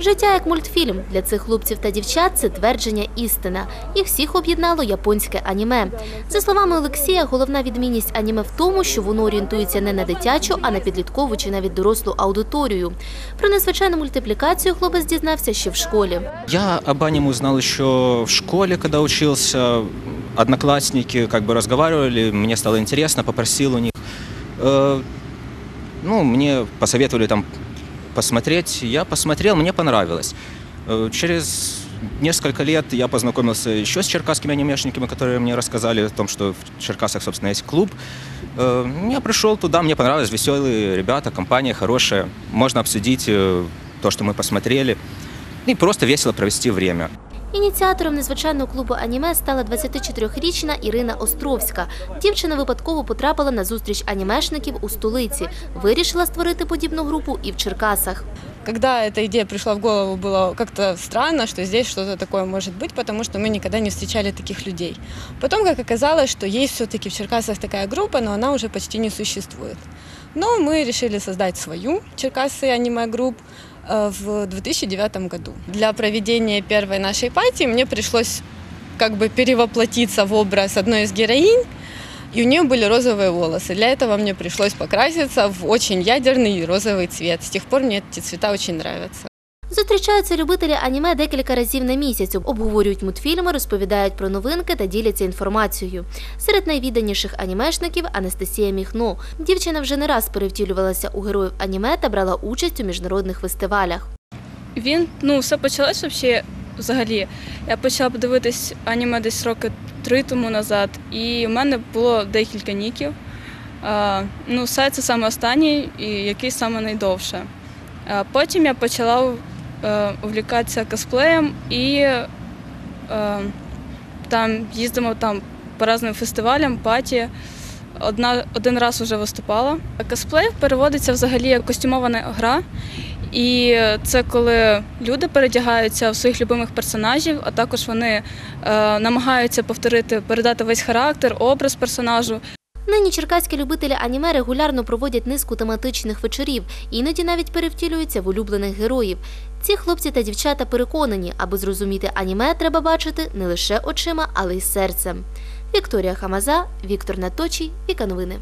Життя як мультфільм для цих хлопців та дівчат це твердження істина. Їх всіх об'єднало японське аніме. За словами Олексія, головна відмінність аніме в тому, що воно орієнтується не на дитячу, а на підліткову чи навіть дорослу аудиторію. Про незвичайну мультиплікацію хлопець дізнався ще в школі. Я об аниме узнал еще в школе, когда учился. Одноклассники как бы разговаривали, мне стало интересно, попросил у них. Э, Ну, мне посоветовали там посмотреть. Я посмотрел, мне понравилось. Э, Через несколько лет я познакомился еще с черкасскими анимешниками, которые мне рассказали о том, что в Черкасах, собственно, есть клуб. Э, Я пришел туда, мне понравилось, веселые ребята, компания хорошая. Можно обсудить э, то, что мы посмотрели. И просто весело провести время. Ініціатором незвичайного клубу аніме стала 24-річна Ірина Островська. Дівчина випадково потрапила на зустріч анімешників у столиці. Вирішила створити подібну групу і в Черкасах. Когда эта идея пришла в голову, было как-то странно, что здесь что-то такое может быть, потому что мы никогда не встречали таких людей. Потом, как оказалось, что есть все-таки в Черкасах такая группа, но она уже почти не существует. Но мы решили создать свою Черкасы аниме-групп э, в 2009 году. Для проведения первой нашей пати мне пришлось как бы перевоплотиться в образ одной из героинь, и у нее были розовые волосы. Для этого мне пришлось покраситься в очень ядерный розовый цвет. С тех пор мне эти цвета очень нравятся. Зустрічаються любителі аніме декілька разів на місяць, обговорюють мультфільми, розповідають про новинки та діляться інформацією. Серед найвідданіших анімешників Анастасія Міхно. Дівчина вже не раз перевтілювалася у героїв аніме та брала участь у міжнародних фестивалях. Він ну все почалось вообще взагалі. Я почала дивитись аніме десь роки три тому назад, і в мене було декілька ніків. Ну, сайт це саме останній і який саме найдовше. Потім я почала е, увлікатися косплеєм і е, там їздимо там по різним фестивалям, паті. Одна, один раз вже виступала. Косплей переводиться взагалі як костюмована гра. І це коли люди передягаються в своїх любимих персонажів, а також вони е, намагаються повторити, передати весь характер, образ персонажу. Нині черкаські любителі аніме регулярно проводять низку тематичних вечорів, іноді навіть перевтілюються в улюблених героїв. Ці хлопці та дівчата переконані, аби зрозуміти аніме, треба бачити не лише очима, але й серцем. Вікторія Хамаза, Віктор Наточій, Віка Новини.